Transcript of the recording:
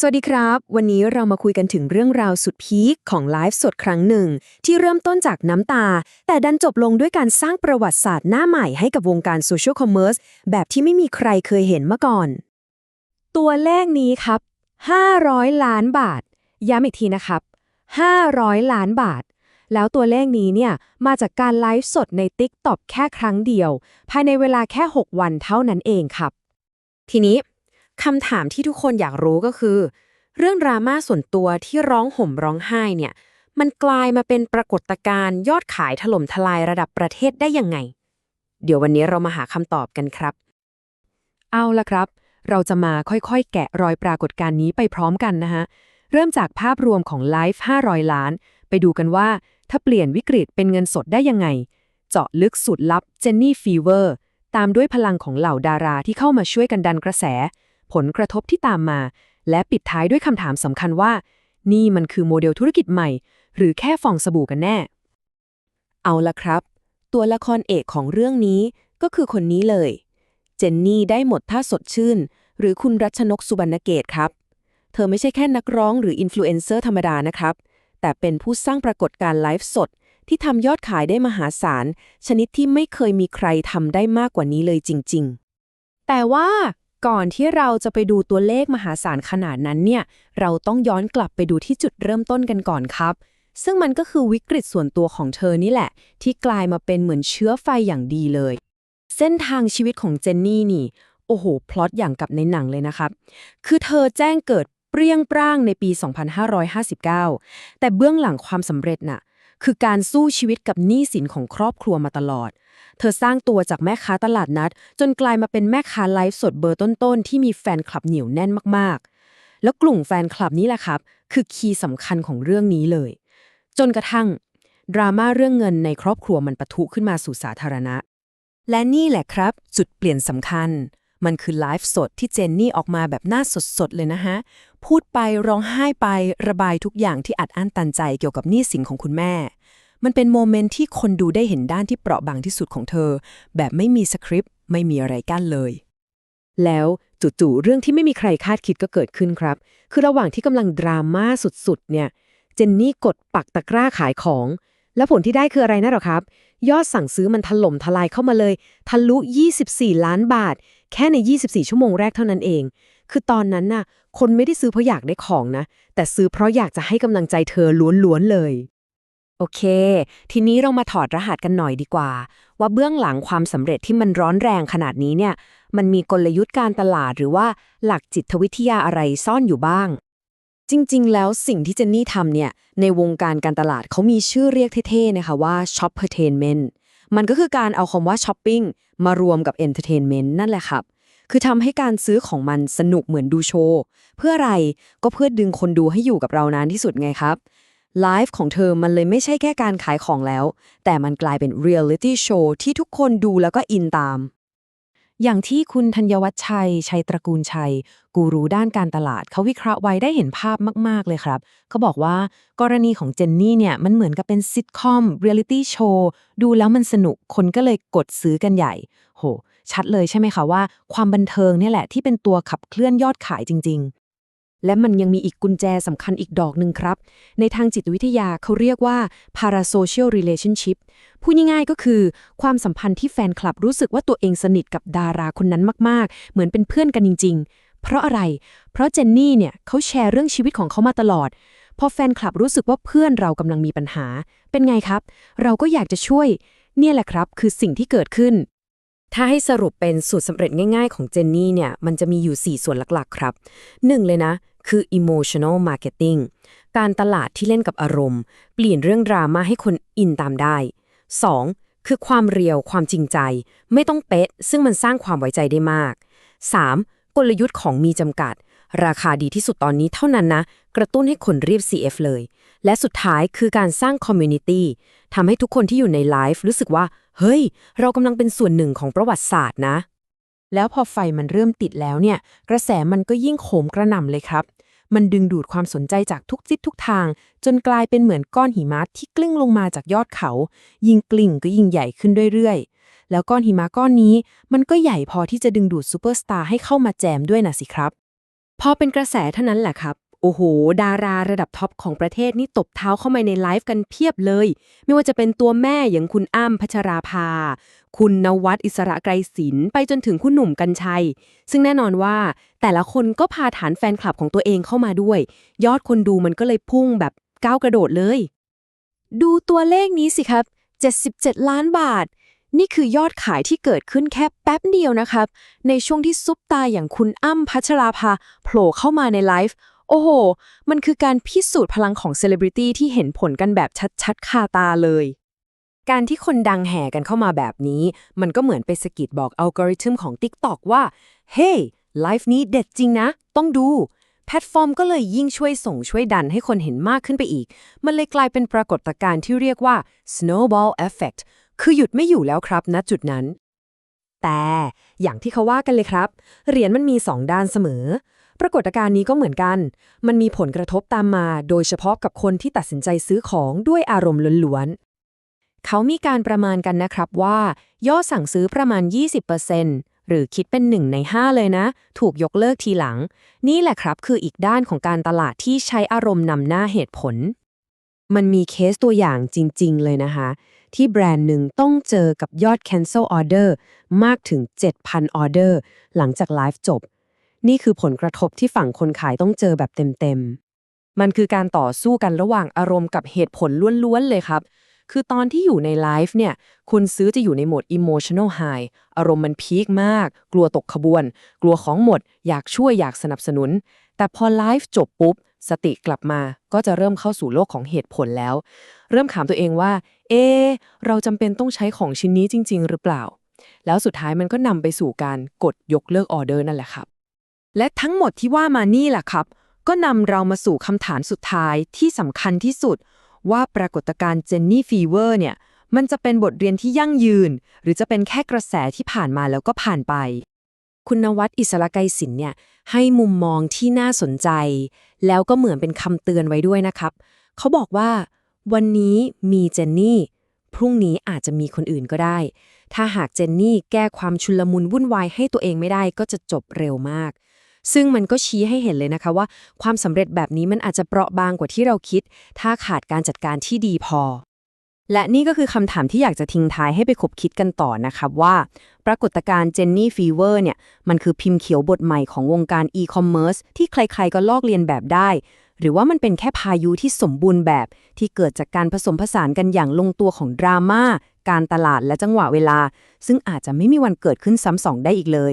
สวัสดีครับ วันนี้เรามาคุยกันถึงเรื่องราวสุดพีคของไลฟ์สดครั้งหนึ่ง ที่เริ่มต้นจากน้ำตา แต่ดันจบลงด้วยการสร้างประวัติศาสตร์หน้าใหม่ให้กับวงการโซเชียลคอมเมอร์สแบบที่ไม่มีใครเคยเห็นมาก่อน ตัวเลขนี้ครับ 500 ล้านบาท ย้ำอีกทีนะครับ 500 ล้านบาท แล้วตัวเลขนี้เนี่ย มาจากการไลฟ์สดใน TikTok แค่ครั้งเดียว ภายในเวลาแค่ 6 วันเท่านั้นเองครับ ทีนี้ คำถามที่ทุกคนอยากรู้ก็คือ เรื่องดราม่าส่วนตัวที่ร้องห่มร้องไห้เนี่ย มันกลายมาเป็นปรากฏการณ์ยอดขายถล่มทลายระดับประเทศได้ยังไง เดี๋ยววันนี้เรามาหาคำตอบกันครับ เอาละครับ เราจะมาค่อยๆ แกะรอยปรากฏการณ์นี้ไปพร้อมกันนะฮะ เริ่มจากภาพรวมของไลฟ์500 ล้าน ไปดูกันว่า ถ้าเปลี่ยนวิกฤตเป็นเงินสดได้ยังไง เจาะลึกสุดลับเจนนี่ฟีเวอร์ตามด้วยพลังของเหล่าดาราที่เข้ามาช่วยกันดันกระแส ผลกระทบที่ตามมา และปิดท้ายด้วยคำถามสำคัญว่า นี่มันคือโมเดลธุรกิจใหม่ หรือแค่ฟองสบู่กันแน่ เอาละครับ ตัวละครเอกของเรื่องนี้ก็คือคนนี้เลย เจนนี่ได้หมดท่าสดชื่น หรือคุณรัชนกสุบรรณเกตครับ เธอไม่ใช่แค่นักร้องหรืออินฟลูเอนเซอร์ธรรมดานะครับ แต่เป็นผู้สร้างปรากฏการณ์ไลฟ์สดที่ทำยอดขายได้มหาศาล ชนิดที่ไม่เคยมีใครทำได้มากกว่านี้เลยจริง ๆ แต่ว่า ก่อนที่เราจะไปดูตัวเลขมหาศาลขนาดนั้นเนี่ย เราต้องย้อนกลับไปดูที่จุดเริ่มต้นกันก่อนครับ ซึ่งมันก็คือวิกฤตส่วนตัวของเธอนี่แหละ ที่กลายมาเป็นเหมือนเชื้อไฟอย่างดีเลย เส้นทางชีวิตของเจนนี่นี่ โอ้โห พล็อตอย่างกับในหนังเลยนะครับ คือเธอแจ้งเกิดเปรี้ยงปร้างในปี 2559 แต่เบื้องหลังความสำเร็จน่ะคือการสู้ชีวิตกับหนี้สินของครอบครัวมาตลอด เธอสร้างตัวจากแม่ค้าตลาดนัด จนกลายมาเป็นแม่ค้าไลฟ์สดเบอร์ต้นๆ ที่มีแฟนคลับเหนียวแน่นมากๆ แล้วกลุ่มแฟนคลับนี้แหละครับ คือคีย์สำคัญของเรื่องนี้เลย จนกระทั่ง ดราม่าเรื่องเงินในครอบครัวมันปะทุขึ้นมาสู่สาธารณะ และนี่แหละครับ จุดเปลี่ยนสำคัญ มันคือไลฟ์สดที่เจนนี่ออกมาแบบหน้าสดๆเลยนะฮะพูดไปร้องไห้ไประบายทุกอย่างที่อัดอั้นตันใจเกี่ยวกับหนี้สินของคุณแม่ มันเป็นโมเมนต์ที่คนดูได้เห็นด้านที่เปราะบางที่สุดของเธอ แบบไม่มีสคริปต์ไม่มีอะไรกั้นเลย แล้วจู่ๆเรื่องที่ไม่มีใครคาดคิดก็เกิดขึ้นครับ คือระหว่างที่กำลังดราม่าสุดๆเนี่ยเจนนี่กดปักตะกร้าขายของ แล้วผลที่ได้คืออะไรนะหรอครับ ยอดสั่งซื้อมันถล่มทลายเข้ามาเลย ทะลุ 24 ล้านบาท แค่ใน 24 ชั่วโมงแรกเท่านั้นเอง คือตอนนั้นน่ะ คนไม่ได้ซื้อเพราะอยากได้ของนะ แต่ซื้อเพราะอยากจะให้กำลังใจเธอล้วนๆเลย โอเค ทีนี้เรามาถอดรหัสกันหน่อยดีกว่า ว่าเบื้องหลังความสำเร็จที่มันร้อนแรงขนาดนี้เนี่ย มันมีกลยุทธ์การตลาดหรือว่าหลักจิตวิทยาอะไรซ่อนอยู่บ้าง จริง ๆ แล้วสิ่งที่เจนนี่ทำเนี่ย ในวงการการตลาดเขามีชื่อเรียกเท่ ๆ นะคะว่า shoppertainment มันก็คือการเอาคำว่าช้อปปิ้งมารวมกับ entertainment นั่นแหละครับ คือทำให้การซื้อของมันสนุกเหมือนดูโชว์ เพื่ออะไรก็เพื่อดึงคนดูให้อยู่กับเรานานที่สุดไงครับ ไลฟ์ของเธอมันเลยไม่ใช่แค่การขายของแล้ว แต่มันกลายเป็นเรียลลิตี้โชว์ที่ทุกคนดูแล้วก็อินตาม อย่างที่คุณธัญวัฒน์ชัย ชัยตระกูลชัย กูรูด้านการตลาดเขาวิเคราะห์ไว้ได้เห็นภาพมาก ๆ เลยครับ เขาบอกว่ากรณีของเจนนี่เนี่ย มันเหมือนกับเป็นซิทคอมเรียลลิตี้โชว์ดูแล้วมันสนุกคนก็เลยกดซื้อกันใหญ่ โห ชัดเลยใช่ไหมคะว่า ความบันเทิงเนี่ยแหละที่เป็นตัวขับเคลื่อนยอดขายจริงๆ และมันยังมีอีกกุญแจสำคัญอีกดอกหนึ่งครับ ในทางจิตวิทยาเขาเรียกว่า parasocial relationship พูดง่ายๆก็คือ ความสัมพันธ์ที่แฟนคลับรู้สึกว่าตัวเองสนิทกับดาราคนนั้นมากๆ เหมือนเป็นเพื่อนกันจริง ๆ เพราะอะไร เพราะเจนนี่เนี่ยเขาแชร์เรื่องชีวิตของเขามาตลอด พอแฟนคลับรู้สึกว่าเพื่อนเรากำลังมีปัญหา เป็นไงครับ เราก็อยากจะช่วย เนี่ยแหละครับ คือสิ่งที่เกิดขึ้น ถ้าให้สรุปเป็นสูตรสำเร็จง่ายๆ ของเจนนี่เนี่ย มันจะมีอยู่ 4 ส่วนหลักๆ ครับ 1. เลยนะ คือ emotional marketing การตลาดที่เล่นกับอารมณ์ เปลี่ยนเรื่องดราม่าให้คนอินตามได้ 2. คือความเรียว ความจริงใจ ไม่ต้องเป๊ะ ซึ่งมันสร้างความไว้ใจได้มาก 3. กลยุทธ์ของมีจำกัด ราคาดีที่สุดตอนนี้เท่านั้นนะ กระตุ้นให้คนรีบ CF เลย และสุดท้ายคือการสร้าง community ทำให้ทุกคนที่อยู่ในไลฟ์รู้สึกว่า เฮ้ย เรากำลังเป็นส่วนหนึ่งของประวัติศาสตร์นะ แล้วพอไฟมันเริ่มติดแล้วเนี่ย กระแสมันก็ยิ่งโหมกระหน่ำเลยครับ มันดึงดูดความสนใจจากทุกทิศทุกทาง จนกลายเป็นเหมือนก้อนหิมะที่กลิ้งลงมาจากยอดเขา ยิงกลิ่งก็ยิ่งใหญ่ขึ้นเรื่อยๆแล้วก้อนหิมะก้อนนี้ มันก็ใหญ่พอที่จะดึงดูดซูเปอร์สตาร์ให้เข้ามาแจมด้วยนะสิครับ พอเป็นกระแสเท่านั้นแหละครับ โอ้โห ดาราระดับท็อปของประเทศนี่ตบเท้าเข้ามาในไลฟ์กันเพียบเลย ไม่ว่าจะเป็นตัวแม่อย่างคุณอ้ำพัชราภา คุณนวัดอิสระไกรศิลป์ไปจนถึงคุณหนุ่มกัญชัย ซึ่งแน่นอนว่า แต่ละคนก็พาฐานแฟนคลับของตัวเองเข้ามาด้วย ยอดคนดูมันก็เลยพุ่งแบบก้าวกระโดดเลย ดูตัวเลขนี้สิครับ 77 ล้านบาท นี่คือยอดขายที่เกิดขึ้นแค่แป๊บเดียวนะครับ ในช่วงที่ซุปตาอย่างคุณอ้ำพัชราภาโผล่เข้ามาในไลฟ์โอ้โห มันคือการพิสูจน์พลังของเซเลบริตี้ที่เห็นผลกันแบบชัดๆ คาตาเลย การที่คนดังแห่กันเข้ามาแบบนี้ มันก็เหมือนไปสกิดบอกอัลกอริทึมของ TikTok ว่า เฮ้ไลฟ์นี้เด็ดจริงนะ ต้องดู แพลตฟอร์มก็เลยยิ่งช่วยส่งช่วยดันให้คนเห็นมากขึ้นไปอีก มันเลยกลายเป็นปรากฏการณ์ที่เรียกว่า snowball effect คือหยุดไม่อยู่แล้วครับณจุดนั้น แต่อย่างที่เขาว่ากันเลยครับ เหรียญมันมีสองด้านเสมอ ปรากฏการณ์นี้ก็เหมือนกัน มันมีผลกระทบตามมา โดยเฉพาะกับคนที่ตัดสินใจซื้อของด้วยอารมณ์ล้วนๆ เขามีการประมาณกันนะครับว่า ยอดสั่งซื้อประมาณ 20%หรือคิดเป็น 1 ใน 5 เลยนะ ถูกยกเลิกทีหลัง นี่แหละครับคืออีกด้านของการตลาดที่ใช้อารมณ์นำหน้าเหตุผล มันมีเคสตัวอย่างจริง ๆ เลยนะคะ ที่แบรนด์หนึ่งต้องเจอกับยอด cancel order มากถึง 7,000 ออเดอร์ หลังจากไลฟ์จบ นี่คือผลกระทบที่ฝั่งคนขายต้องเจอแบบเต็มๆ มันคือการต่อสู้กันระหว่างอารมณ์กับเหตุผลล้วนๆ เลยครับ คือตอนที่อยู่ในไลฟ์เนี่ย คุณซื้อจะอยู่ในโหมด emotional high อารมณ์มันพีคมาก กลัวตกขบวน กลัวของหมด อยากช่วยอยากสนับสนุน แต่พอไลฟ์จบปุ๊บ สติกลับมาก็จะเริ่มเข้าสู่โลกของเหตุผลแล้ว เริ่มถามตัวเองว่า เอ เราจำเป็นต้องใช้ของชิ้นนี้จริง ๆ หรือเปล่า แล้วสุดท้ายมันก็นำไปสู่การกดยกเลิกออเดอร์นั่นแหละครับ และทั้งหมดที่ว่ามานี่แหละครับ ก็นำเรามาสู่คำถามสุดท้ายที่สำคัญที่สุด ว่าปรากฏการณ์เจนนี่ฟีเวอร์เนี่ยมันจะเป็นบทเรียนที่ยั่งยืน หรือจะเป็นแค่กระแสที่ผ่านมาแล้วก็ผ่านไป คุณนวัดอิสระไกรศิลป์เนี่ยให้มุมมองที่น่าสนใจ แล้วก็เหมือนเป็นคำเตือนไว้ด้วยนะครับ เขาบอกว่า วันนี้มีเจนนี่ พรุ่งนี้อาจจะมีคนอื่นก็ได้ ถ้าหากเจนนี่แก้ความชุลมุนวุ่นวายให้ตัวเองไม่ได้ก็จะจบเร็วมาก ซึ่งมันก็ชี้ให้เห็นเลยนะคะว่า ความสำเร็จแบบนี้มันอาจจะเปราะบางกว่าที่เราคิด ถ้าขาดการจัดการที่ดีพอ และนี่ก็คือคำถามที่อยากจะทิ้งท้ายให้ไปคบคิดกันต่อนะครับว่า ปรากฏการณ์เจนนี่ฟีเวอร์เนี่ยมันคือพิมพ์เขียวบทใหม่ของวงการอีคอมเมิร์ซที่ใครๆก็ลอกเลียนแบบได้ หรือว่ามันเป็นแค่พายุที่สมบูรณ์แบบ ที่เกิดจากการผสมผสานกันอย่างลงตัวของดราม่าการตลาดและจังหวะเวลา ซึ่งอาจจะไม่มีวันเกิดขึ้นซ้ำสองได้อีกเลย